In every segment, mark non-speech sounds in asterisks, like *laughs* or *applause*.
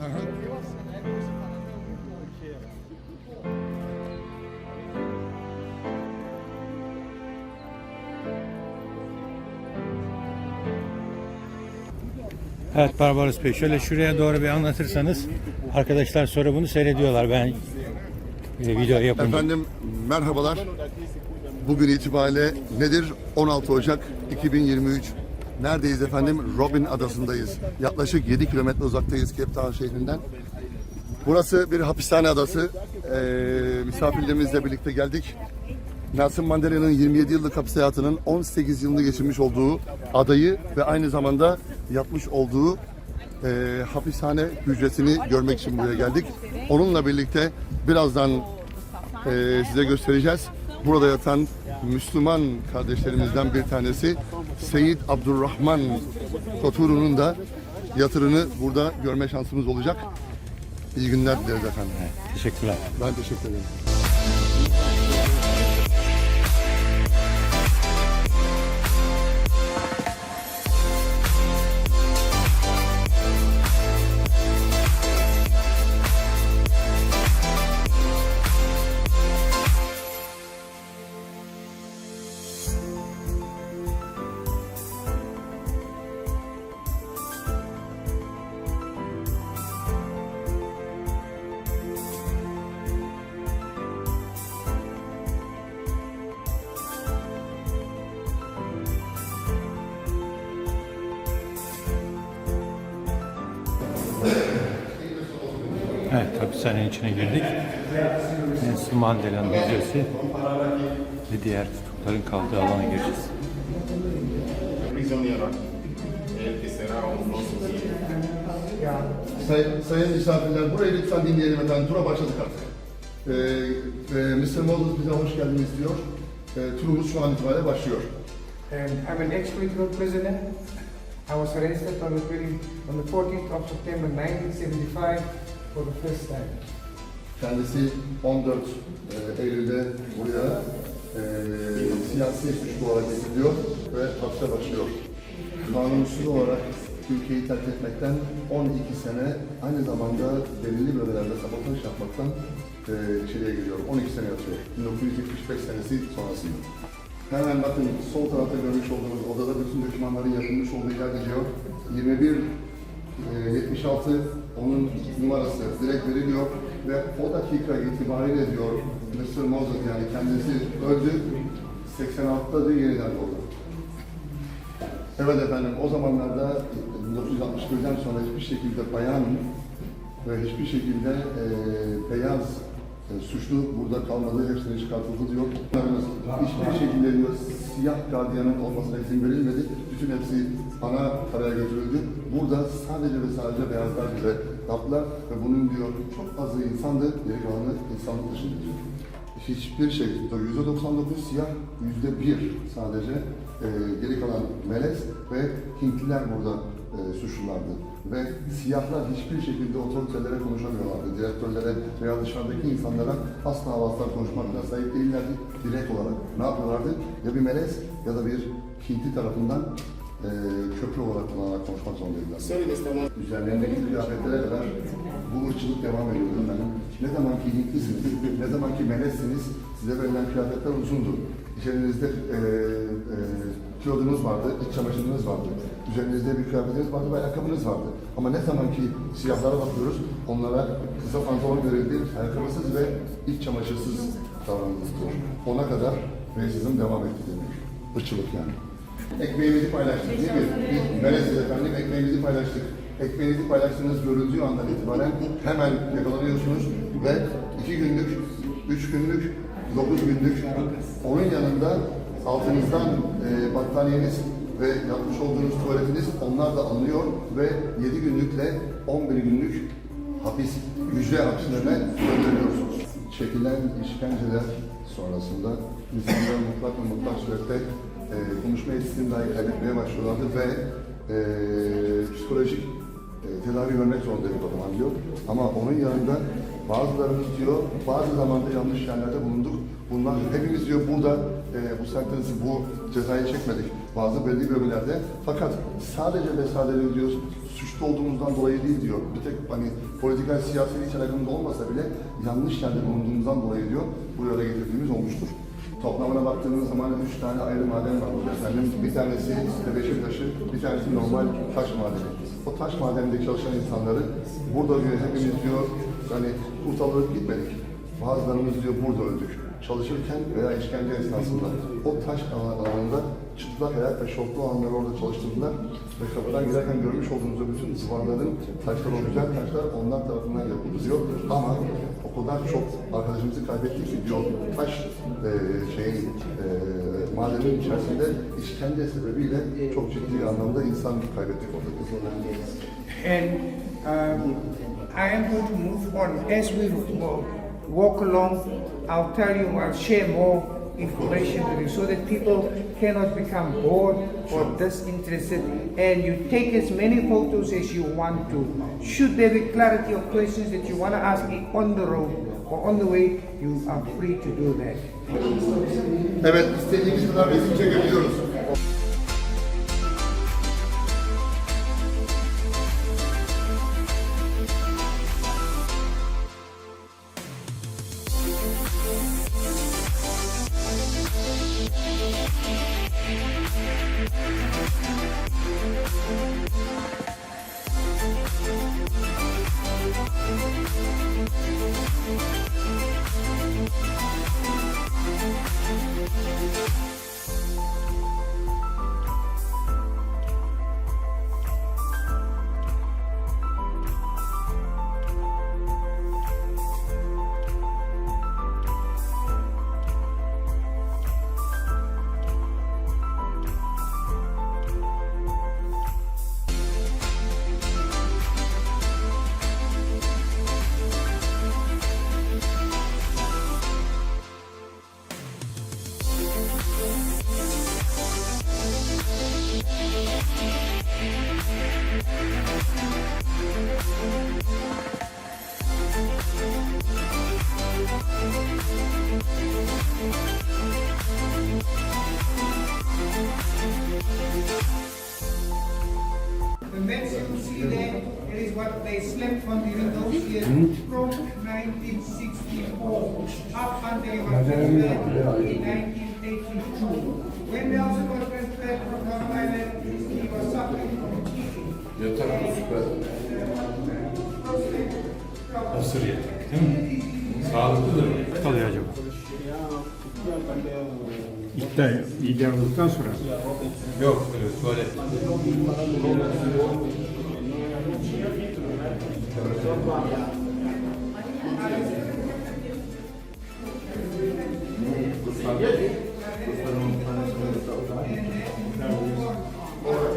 Aha. Evet Barbaros Bey şöyle şuraya doğru bir anlatırsanız arkadaşlar sonra bunu seyrediyorlar ben e, video yapınca. Efendim merhabalar. Bugün itibariyle nedir? 16 Ocak 2023. Neredeyiz efendim? Robin Adası'ndayız. Yaklaşık 7 kilometre uzaktayız Cape Town şehrinden. Burası bir hapishane adası. Ee, misafirlerimizle birlikte geldik. Nelson Mandela'nın 27 yıllık hapis hayatının 18 yılını geçirmiş olduğu adayı ve aynı zamanda yapmış olduğu e, hapishane hücresini görmek için buraya geldik. Onunla birlikte birazdan e, size göstereceğiz. Burada yatan Müslüman kardeşlerimizden bir tanesi Seyyid Abdurrahman Koturu'nun da yatırını burada görme şansımız olacak. İyi günler dileriz efendim. Teşekkürler. Ben teşekkür ederim. Hapishanenin içine girdik. Nelson Mandela'nın müzesi ve diğer tutukların kaldığı alana gireceğiz. Say, sayın misafirler burayı lütfen dinleyelim efendim. Tura başladık artık. Ee, e, Mr. Moses bize hoş geldiniz diyor. Ee, turumuz şu an itibariyle başlıyor. And I'm an ex-political prisoner. I was arrested on the, 20 on the 14th of September 1975 Kendisi 14 e, Eylül'de buraya e, siyasi suçlu olarak getiriliyor ve hapse başlıyor. Kanunsuz olarak ülkeyi terk etmekten 12 sene aynı zamanda belirli bölgelerde sabotaj yapmaktan e, içeriye giriyor. 12 sene yatıyor. 1975 senesi sonrasında. Hemen bakın sol tarafta görmüş olduğunuz odada bütün dokümanların yapılmış olduğu yer diyor. 21 e, 76 onun numarası direkt veriliyor ve o dakika itibariyle diyor Mr. Moses yani kendisi öldü 86'da da yeniden doğdu. Evet efendim o zamanlarda 1961'den sonra hiçbir şekilde bayan ve hiçbir şekilde e, beyaz e, suçlu burada kalmadı, hepsine çıkartıldı diyor. Hiçbir şekilde diyor siyah gardiyanın olmasına izin verilmedi. Bütün hepsi ana karaya götürüldü. Burada sadece ve sadece beyazlar bize yaptılar ve bunun diyor çok azı insandı, geri kalanı insanlık dışında diyor. Hiçbir şey, %99 siyah, %1 sadece e, geri kalan melez ve Hintliler burada e, suçlulardı. Ve siyahlar hiçbir şekilde otoritelere konuşamıyorlardı. Direktörlere veya dışarıdaki insanlara asla ve asla konuşmakla sahip değillerdi. Direkt olarak ne yapıyorlardı? Ya bir melez ya da bir Hintli tarafından e, köprü olarak kullanarak konuşmak zorundaydılar. Üzerlerindeki kıyafetlere kadar bu ırkçılık devam ediyordu efendim. Ne zaman ki Hintlisiniz, ne zaman ki melezsiniz, size verilen kıyafetler uzundu. İçerinizde e, e, kilodunuz vardı, iç çamaşırınız vardı. Üzerinizde bir kıyafetiniz vardı ve ayakkabınız vardı. Ama ne zaman ki siyahlara bakıyoruz, onlara kısa pantolon verildi, ayakkabısız ve iç çamaşırsız davranıldı diyor. Ona kadar racism devam etti deniyor. Irkçılık yani. Ekmeğimizi paylaştık değil mi? Biz Meleziz efendim, ekmeğimizi paylaştık. Ekmeğinizi paylaştığınız görüldüğü andan itibaren hemen yakalanıyorsunuz ve iki günlük, üç günlük, dokuz günlük onun yanında altınızdan e, battaniyeniz ve yapmış olduğunuz tuvaletiniz onlar da alınıyor ve 7 günlükle 11 günlük hapis, hücre hapislerine gönderiliyorsunuz. Çekilen işkenceler sonrasında insanlar mutlak ve mutlak surette e, konuşma yetisini dahi kaybetmeye başlıyorlardı ve e, psikolojik e, tedavi görmek zorundaydık o zaman diyor. Ama onun yanında bazılarımız diyor, bazı zamanda yanlış yerlerde bulunduk. Bunlar hepimiz diyor burada e, bu sentensi, bu cezayı çekmedik. Bazı belli bölgelerde. Fakat sadece ve sadece diyor, suçlu olduğumuzdan dolayı değil diyor. Bir tek hani politikal siyasi hiç alakamız olmasa bile yanlış yerde bulunduğumuzdan dolayı diyor, buraya getirdiğimiz olmuştur. Toplamına baktığınız zaman üç tane ayrı maden var burada efendim. Bir tanesi tebeşir taşı, bir tanesi normal taş madeni. O taş madeninde çalışan insanları burada diyor hepimiz diyor hani kurtarılıp gitmedik. Bazılarımız diyor burada öldük. Çalışırken veya işkence esnasında o taş alanında çıplak ayak ve şortlu alanları orada çalıştırdılar. Ve kapıdan girerken görmüş olduğunuz bütün duvarların taşlar, o taşlar onlar tarafından yapıldı diyor. Ama o kadar çok arkadaşımızı kaybettik ki diyor taş e, şeyin e, madenin içerisinde işkence sebebiyle çok ciddi anlamda insan kaybettik orada. And um, I am going to move on. As we walk along, I'll tell you, I'll share more information with you so that people cannot become bored or disinterested and you take as many photos as you want to. Should there be clarity or questions that you want to ask me on the road or on the way, you are free to do that. Evet istediğimiz kadar resim çekebiliyoruz. The maps you see there, it is what they slept on during those years from 1964 up until he was transferred in 1982. When Nelson was transferred from Long Island, he was suffering from teething. Nasır yedik değil mi? Sağlıklıdır mı? Kalıyor acaba? İddia, iddia olduktan sonra. Yok, tuvalet.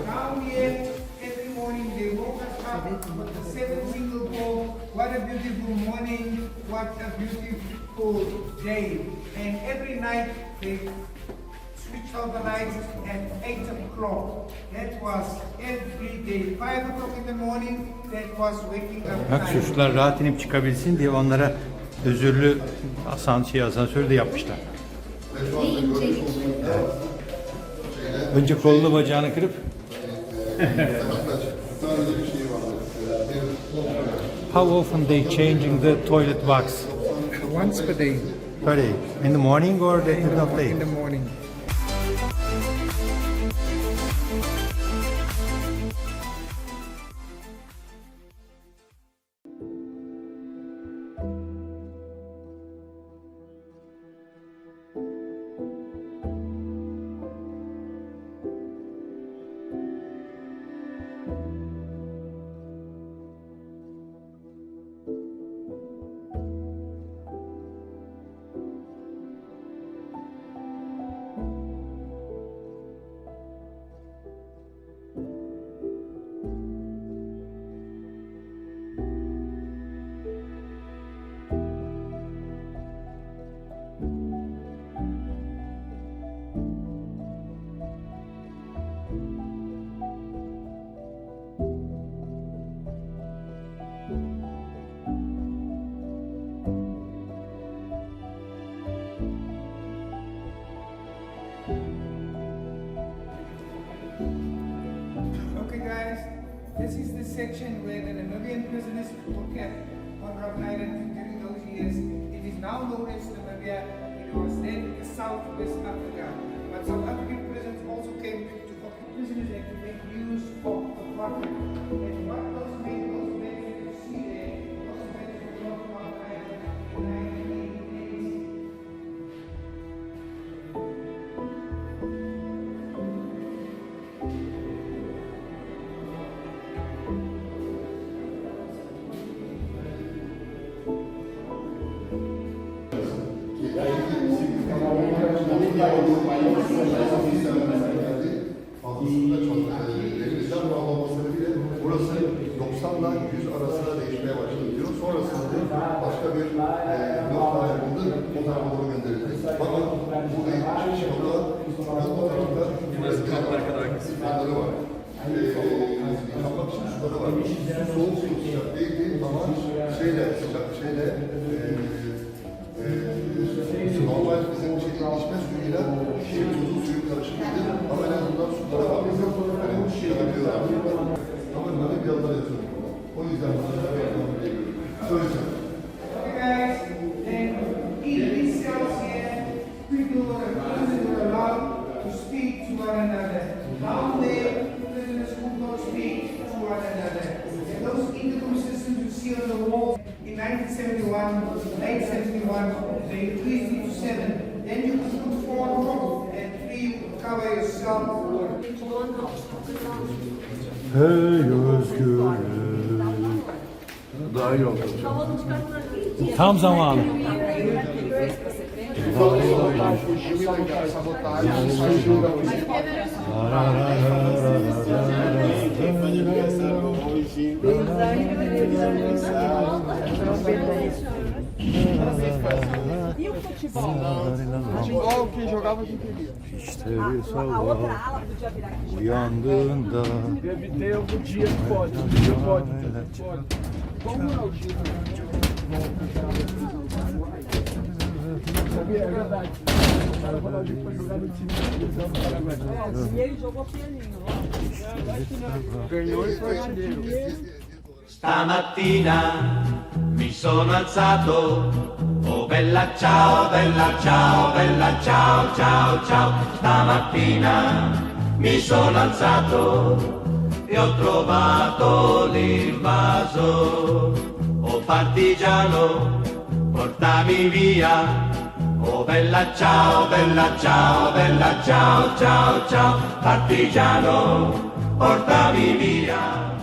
Down here, every morning they woke us up with the seven single pole. What a beautiful morning, what a beautiful day. And every night they switched off the lights at eight o'clock. That was every day. Five o'clock in the morning, that was waking up Bak time. suçlular rahat inip çıkabilsin diye onlara özürlü asan şey asansörü de yapmışlar. Önce kolunu bacağını kırıp *laughs* How often they changing the toilet box Once per day, per day? In the morning or the end of day? in the morning. yourself this afternoon. Fazlasıyla çok elimizden bağlaması sebebiyle burası 90'la 100 arasında değişmeye başladı diyor. Sonrasında başka bir nokta ayrıldı. O tarafa doğru gönderildi. Bakın burada yok. O tarafta burası fanları var. E, yıkanmak için suları var. Soğuk su sıcak değildi ama şeyle sıcak şeyle e, e, normal bizim içecek içme suyuyla şey tuzlu suyu karışıklıydı ama en azından sulara var. Yani şey yapıyorlar. Ama böyle bir yolda yatıyor. O yüzden bunları yapmamı another. And those intercom systems you to seven. Then you put four on top, and three cover yourself. Hey özgürlük. Daha iyi oldu. Tam zamanı. İşte bir sabah uyandığında Deve ter algum dia que pode, pode, pode. O dia. Sabia, é verdade. O cara jogar no time. E ele jogou. Ganhou e foi artilheiro. Stamattina mi sono alzato, oh bella ciao, bella ciao, bella ciao, ciao, ciao. Stamattina mi sono alzato e ho trovato l'invaso. Oh partigiano, portami via. Oh bella ciao, bella ciao, bella ciao, ciao, ciao. Partigiano, portami via